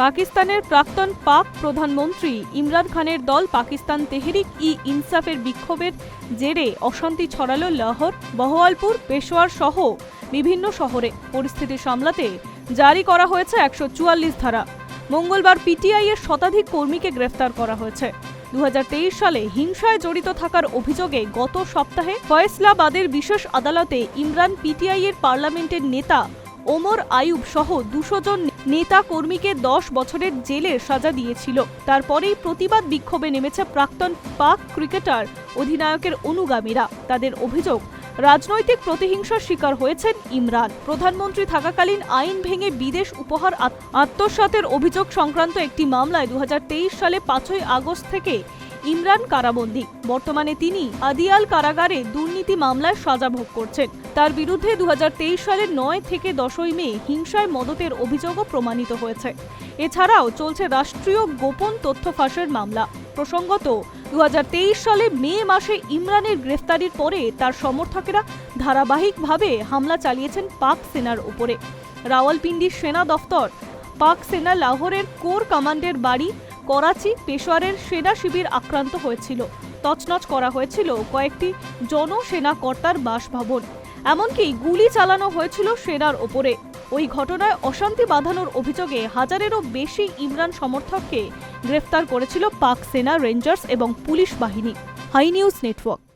পাকিস্তানের প্রাক্তন পাক প্রধানমন্ত্রী ইমরান খানের দল পাকিস্তান তেহরিক ই ইনসাফের বিক্ষোভের জেরে অশান্তি ছড়ালো লাহোর, বহওয়ালপুর, পেশোয়ার সহ বিভিন্ন শহরে। পরিস্থিতি সামলাতে জারি করা হয়েছে একশো চুয়াল্লিশ ধারা। মঙ্গলবার পিটিআই এর শতাধিক কর্মীকে গ্রেফতার করা হয়েছে। দু হাজার তেইশ সালে হিংসায় জড়িত থাকার অভিযোগে গত সপ্তাহে ফয়সলাবাদের বিশেষ আদালতে ইমরান পিটিআই এর পার্লামেন্টের নেতা ওমর আয়ুব সহ দুশো জন নেতা কর্মীকে দশ বছরের জেলের সাজা দিয়েছিল। তারপরেই প্রতিবাদ বিক্ষোভে নেমেছে প্রাক্তন পাক ক্রিকেটার, অধিনায়কের অনুগামীরা। তাদের অভিযোগ, রাজনৈতিক প্রতিহিংসার শিকার হয়েছেন ইমরান। প্রধানমন্ত্রী থাকাকালীন আইন ভেঙে বিদেশ উপহার আত- আত্মসাতের অভিযোগ সংক্রান্ত একটি মামলায় দু হাজার তেইশ সালে পাঁচই আগস্ট থেকে ইমরান কারাবন্দী। বর্তমানে তিনি আদিয়াল কারাগারে দুর্নীতি মামলায় সাজা ভোগ করছেন। তার বিরুদ্ধে দু সালের নয় থেকে দশই মে হিংসায় মদতের অভিযোগও প্রমাণিত হয়েছে। এছাড়াও চলছে রাষ্ট্রীয় গোপন তথ্য ফাঁসের মামলা। প্রসঙ্গত দু হাজার তেইশ সালে মে মাসে ইমরানের গ্রেফতারির পরে তার সমর্থকেরা ধারাবাহিকভাবে হামলা চালিয়েছেন পাক সেনার উপরে। রাওয়ালপিন্ডির সেনা দফতর, পাক সেনা লাহোরের কোর কমান্ডের বাড়ি করাচি পেশোয়ারের সেনা শিবির আক্রান্ত হয়েছিল। তছনছ করা হয়েছিল কয়েকটি জনসেনা কর্তার বাসভবন। এমনকি গুলি চালানো হয়েছিল সেনার ওপরে। ওই ঘটনায় অশান্তি বাঁধানোর অভিযোগে হাজারেরও বেশি ইমরান সমর্থককে গ্রেফতার করেছিল পাক সেনা রেঞ্জার্স এবং পুলিশ বাহিনী। Hi news network.